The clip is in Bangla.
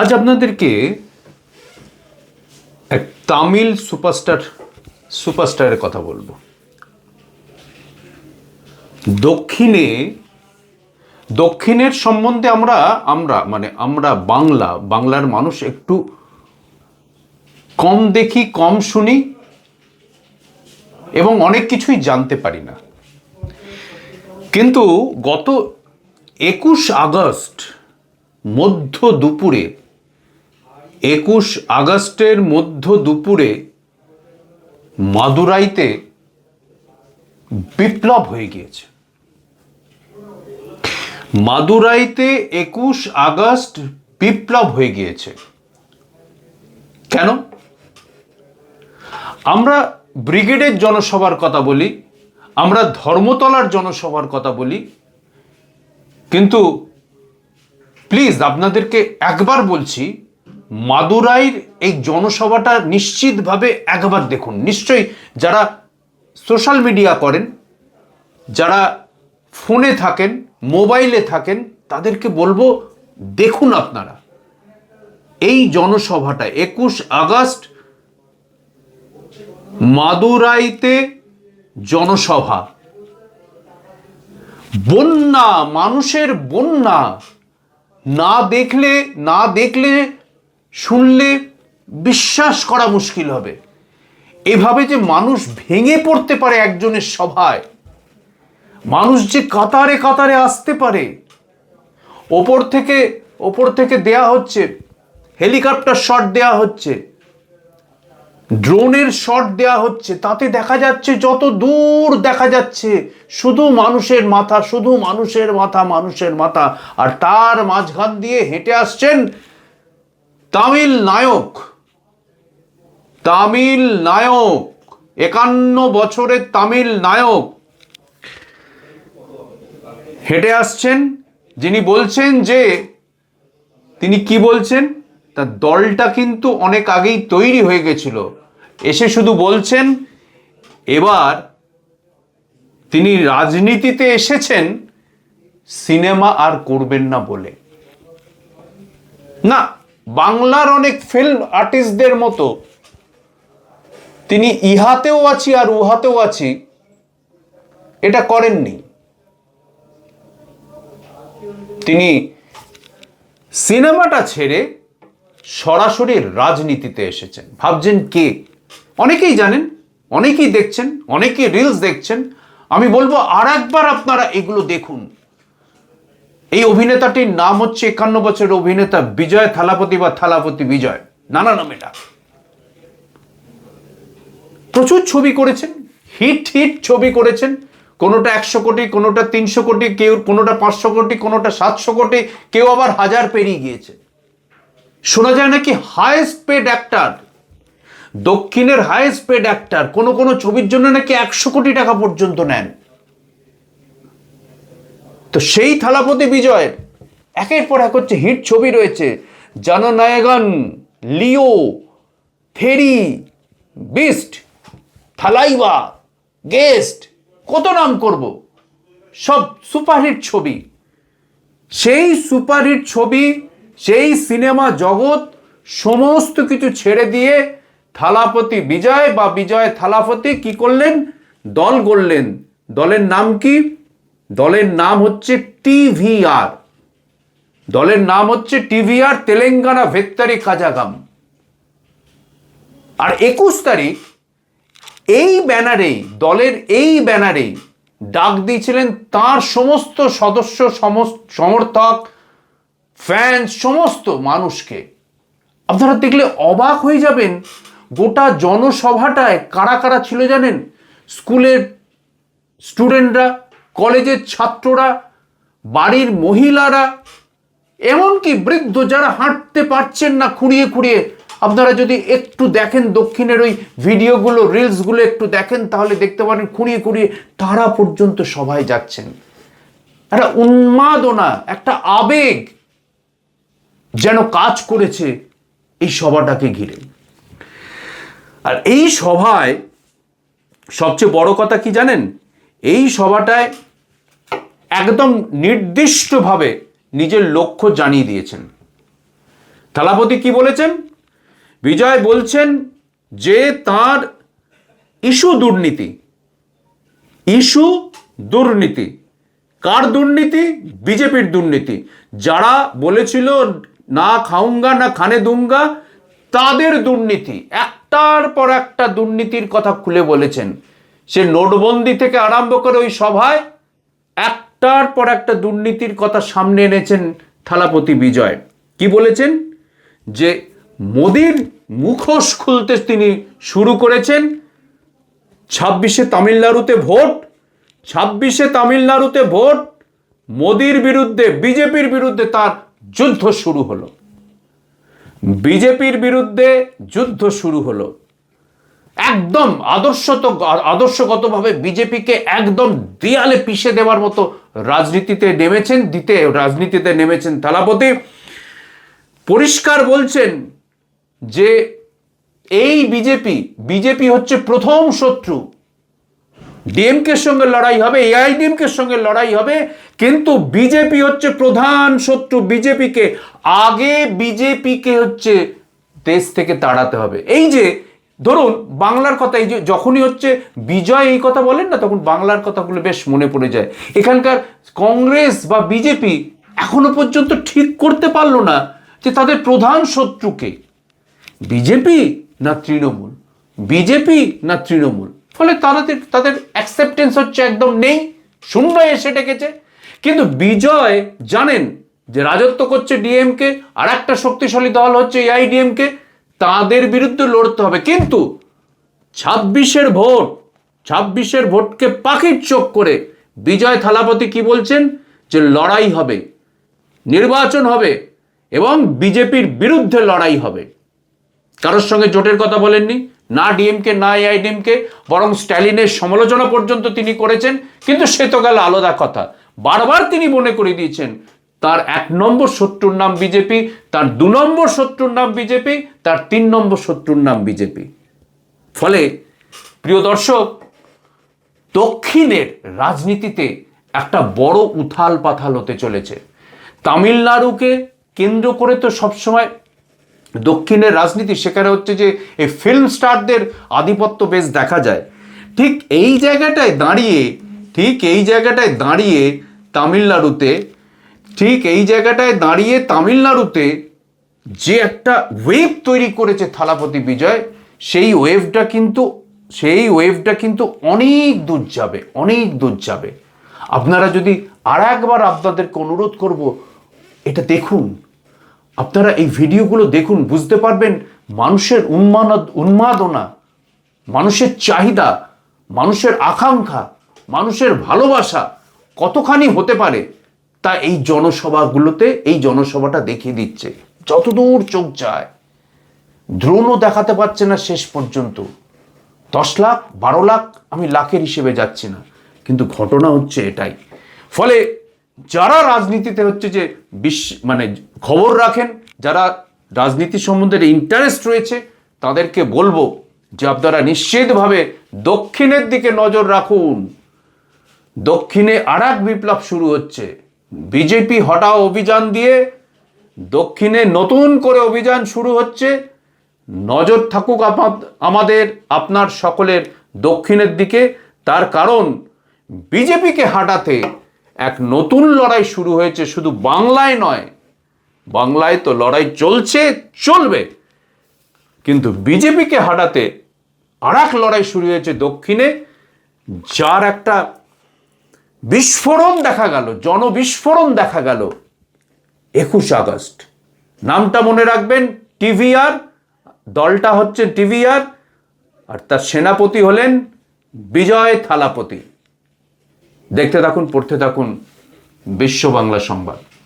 আজ আপনাদেরকে এক তামিল সুপারস্টার, সুপারস্টারের কথা বলব। দক্ষিণে, দক্ষিণের সম্বন্ধে আমরা আমরা মানে আমরা বাংলা, বাংলার মানুষ একটু কম দেখি, কম শুনি এবং অনেক কিছুই জানতে পারি না। কিন্তু গত একুশ আগস্ট মধ্য দুপুরে একুশ আগস্টের মধ্য দুপুরে মাদুরাইতে বিপ্লব হয়ে গিয়েছে। মাদুরাইতে একুশ আগস্ট বিপ্লব হয়ে গিয়েছে। কেন? আমরা ব্রিগেডের জনসভার কথা বলি, আমরা ধর্মতলার জনসভার কথা বলি, কিন্তু প্লিজ আপনাদেরকে একবার বলছি মাদুরাইর এই জনসভাটা নিশ্চিতভাবে একবার দেখুন। নিশ্চয়ই যারা সোশ্যাল মিডিয়া করেন, যারা ফোনে থাকেন, মোবাইলে থাকেন, তাদেরকে বলব, দেখুন আপনারা। এই জনসভাটা একুশ আগস্ট মাদুরাইতে জনসভা। বন্যা, মানুষের বন্যা। না দেখলে না দেখলে শুনলে বিশ্বাস করা মুশকিল হবে। এভাবে যে মানুষ ভেঙে পড়তে পারে একজনের সভায়, মানুষ যে কাতারে কাতারে আসতে পারে, ওপর থেকে ওপর থেকে দেয়া হচ্ছে, হেলিকপ্টার শট দেয়া হচ্ছে, ড্রোনের শট দেয়া হচ্ছে, তাতে দেখা যাচ্ছে যত দূর দেখা যাচ্ছে, শুধু মানুষের মাথা, শুধু মানুষের মাথা মানুষের মাথা, আর তার মাঝখান দিয়ে হেঁটে আসছেন তামিল নায়ক তামিল নায়ক, একান্ন বছরের তামিল নায়ক। হেঁটে আসছেন, যিনি বলছেন যে, তিনি কি বলছেন? তার দলটা কিন্তু অনেক আগেই তৈরি হয়ে গেছিল। এসে শুধু বলছেন, এবার তিনি রাজনীতিতে এসেছেন, সিনেমা আর করবেন না বলে। না বাংলার অনেক ফিল্ম আর্টিস্টদের মতো, তিনি ইহাতেও আছি আর উহাতেও আছি, এটা করেননি। তিনি সিনেমাটা ছেড়ে সরাসরি রাজনীতিতে এসেছেন। ভাবছেন কে? অনেকেই জানেন, অনেকেই দেখছেন, অনেকেই রিলস দেখছেন। আমি বলব আর একবার আপনারা এগুলো দেখুন। এই অভিনেতাটির নাম হচ্ছে একান্ন বছরের অভিনেতা বিজয়, থালাপতি বা থালাপতি বিজয়। নানা নামে ডাক প্রচুর ছবি করেছেন, হিট হিট ছবি করেছেন। কোনোটা একশো কোটি, কোনোটা তিনশো কোটি, কেউ কোনোটা পাঁচশো কোটি, কোনোটা সাতশো কোটি, কেউ আবার হাজার পেরিয়ে গিয়েছে। শোনা যায় নাকি হায়েস্ট পেড অ্যাক্টার দক্ষিণের হায়েস্ট পেড অ্যাক্টার কোনো কোনো ছবির জন্য নাকি একশো কোটি টাকা পর্যন্ত নেন। তো সেই থালাপতি বিজয়ের একের পর এক হচ্ছে হিট ছবি রয়েছে। জননায়গন, লিও, ফেরি, বিস্ট, থালাইবা, গেস্ট, কত নাম করব? সব সুপারহিট ছবি। সেই সুপারহিট ছবি, সেই সিনেমা জগৎ সমস্ত কিছু ছেড়ে দিয়ে থালাপতি বিজয় বা বিজয় থালাপতি কি করলেন? দল গড়লেন। দলের নাম কি? দলের নাম হচ্ছে টিভিআর। দলের নাম হচ্ছে টিভিআর তেলেঙ্গানা ভেত্তারি কাজাগাম। আর একুশ তারিখ, এই ব্যানারেই দলের এই ব্যানারেই ডাক দিয়েছিলেন তার সমস্ত সদস্য সমর্থক ফ্যান সমস্ত মানুষকে। আপনারা দেখলে অবাক হয়ে যাবেন, গোটা জনসভাটায় কারা কারা ছিল জানেন? স্কুলের স্টুডেন্টরা কলেজের ছাত্ররা, বাড়ির মহিলারা, এমনকি বৃদ্ধ যারা হাঁটতে পারছেন না খুঁড়িয়ে খুঁড়িয়ে, আপনারা যদি একটু দেখেন দক্ষিণের ওই ভিডিওগুলো, রিলসগুলো একটু দেখেন, তাহলে দেখতে পারেন খুঁড়িয়ে খুঁড়িয়ে তারা পর্যন্ত সবাই যাচ্ছেন। একটা উন্মাদনা, একটা আবেগ যেন কাজ করেছে এই সভাটাকে ঘিরে। আর এই সভায় সবচেয়ে বড় কথা কি জানেন? এই সভাটায় একদম নির্দিষ্টভাবে নিজের লক্ষ্য জানিয়ে দিয়েছেন। থালাপতি কি বলেছেন? বিজয় বলছেন যে তার ইস্যু দুর্নীতি। ইস্যু দুর্নীতি। কার দুর্নীতি? বিজেপির দুর্নীতি। যারা বলেছিল না খাউঙ্গা, না খানে দুঙ্গা, তাদের দুর্নীতি। একটার পর একটা দুর্নীতির কথা খুলে বলেছেন। সে নোটবন্দি থেকে আরম্ভ করে ওই সভায় একটার পর একটা দুর্নীতির কথা সামনে এনেছেন থালাপতি বিজয়। কি বলেছেন? যে মোদির মুখোশ খুলতে তিনি শুরু করেছেন। ছাব্বিশে তামিলনাড়ুতে ভোট, ছাব্বিশে তামিলনাড়ুতে ভোট, মোদির বিরুদ্ধে, বিজেপির বিরুদ্ধে তার যুদ্ধ শুরু হলো। বিজেপির বিরুদ্ধে যুদ্ধ শুরু হলো। একদম আদর্শ তো আদর্শগতভাবে বিজেপিকে একদম দেয়ালে পিষে দেওয়ার মতো রাজনীতিতে নেমেছেন, দিতে রাজনীতিতে নেমেছেন থালাপতি। পরিষ্কার বলছেন যে এই বিজেপি বিজেপি হচ্ছে প্রথম শত্রু। ডিএমকের সঙ্গে লড়াই হবে, এআইডিএমকের সঙ্গে লড়াই হবে, কিন্তু বিজেপি হচ্ছে প্রধান শত্রু। বিজেপিকে আগে বিজেপিকে হচ্ছে দেশ থেকে তাড়াতে হবে। এই যে ধরুন, বাংলার কথা, এই যে যখনই হচ্ছে বিজয় এই কথা বলেন না, তখন বাংলার কথাগুলো বেশ মনে পড়ে যায়। এখানকার কংগ্রেস বা বিজেপি এখনও পর্যন্ত ঠিক করতে পারল না যে তাদের প্রধান শত্রুকে বিজেপি না তৃণমূল? বিজেপি না তৃণমূল? ফলে তাদের তাদের অ্যাকসেপ্টেন্স হচ্ছে একদম নেই, শূন্য এসে ডেকেছে। কিন্তু বিজয় জানেন যে রাজত্ব করছে ডিএমকে আর একটা শক্তিশালী দল হচ্ছে এআইডিএমকে তাদের বিরুদ্ধে লড়তে হবে। কিন্তু ছাব্বিশের ভোট, ছাব্বিশের ভোটকে পাখির চোখ করে বিজয় থালাপতি কি বলছেন? যে লড়াই হবে, নির্বাচন হবে এবং বিজেপির বিরুদ্ধে লড়াই হবে। কারোর সঙ্গে জোটের কথা বলেননি, না ডিএমকে, না এআইডিএমকে, বরং স্ট্যালিনের সমালোচনা পর্যন্ত তিনি করেছেন। কিন্তু সে তো গেল আলাদা কথা। বারবার তিনি মনে করে দিয়েছেন তার এক নম্বর শত্রুর নাম বিজেপি, তার দু নম্বর শত্রুর নাম বিজেপি, তার তিন নম্বর শত্রুর নাম বিজেপি। ফলে, প্রিয় দর্শক, দক্ষিণের রাজনীতিতে একটা বড় উথাল পাথাল হতে চলেছে। তামিলনাড়ুকে কেন্দ্র করে তো সবসময় দক্ষিণের রাজনীতি, সেখানে হচ্ছে যে এই ফিল্ম স্টারদের আধিপত্য বেশ দেখা যায়। ঠিক এই জায়গাটায় দাঁড়িয়ে, ঠিক এই জায়গাটায় দাঁড়িয়ে তামিলনাড়ুতে ঠিক এই জায়গাটায় দাঁড়িয়ে তামিলনাড়ুতে যে একটা ওয়েভ তৈরি করেছে থালাপতি বিজয়, সেই ওয়েভটা কিন্তু, সেই ওয়েভটা কিন্তু অনেক দূর যাবে, অনেক দূর যাবে। আপনারা যদি আর একবার আপনাদেরকে অনুরোধ করব, এটা দেখুন। আপনারা এই ভিডিওগুলো দেখুন, বুঝতে পারবেন মানুষের উন্মাদ, উন্মাদনা, মানুষের চাহিদা, মানুষের আকাঙ্ক্ষা, মানুষের ভালোবাসা কতখানি হতে পারে। তা এই জনসভাগুলোতে, এই জনসভাটা দেখিয়ে দিচ্ছে। যতদূর চোখ যায়, দ্রোণও দেখাতে পারছে না শেষ পর্যন্ত। দশ লাখ, বারো লাখ, আমি লাখের হিসেবে যাচ্ছি না। কিন্তু ঘটনা হচ্ছে এটাই। ফলে যারা রাজনীতিতে হচ্ছে যে বিশ্ব মানে খবর রাখেন, যারা রাজনীতি সম্বন্ধে ইন্টারেস্ট রয়েছে, তাদেরকে বলব যে আপনারা নিশ্চিতভাবে দক্ষিণের দিকে নজর রাখুন। দক্ষিণে আর বিপ্লব শুরু হচ্ছে। বিজেপি হটাও অভিযান দিয়ে দক্ষিণে নতুন করে অভিযান শুরু হচ্ছে। নজর থাকুক আমাদের, আপনার সকলের দক্ষিণের দিকে। তার কারণ, বিজেপিকে হাঁটাতে এক নতুন লড়াই শুরু হয়েছে। শুধু বাংলায় নয়, বাংলায় তো লড়াই চলছে, চলবে। কিন্তু বিজেপিকে হাঁটাতে আর এক লড়াই শুরু হয়েছে দক্ষিণে, যার একটা বিস্ফোরণ দেখা গেল, জনবিস্ফোরণ দেখা গেল একুশ আগস্ট। নামটা মনে রাখবেন, টিভিআর, দলটা হচ্ছে টিভিআর, আর তার সেনাপতি হলেন বিজয় থালাপতি। দেখতে থাকুন, পড়তে থাকুন বিশ্ব বাংলা সংবাদ।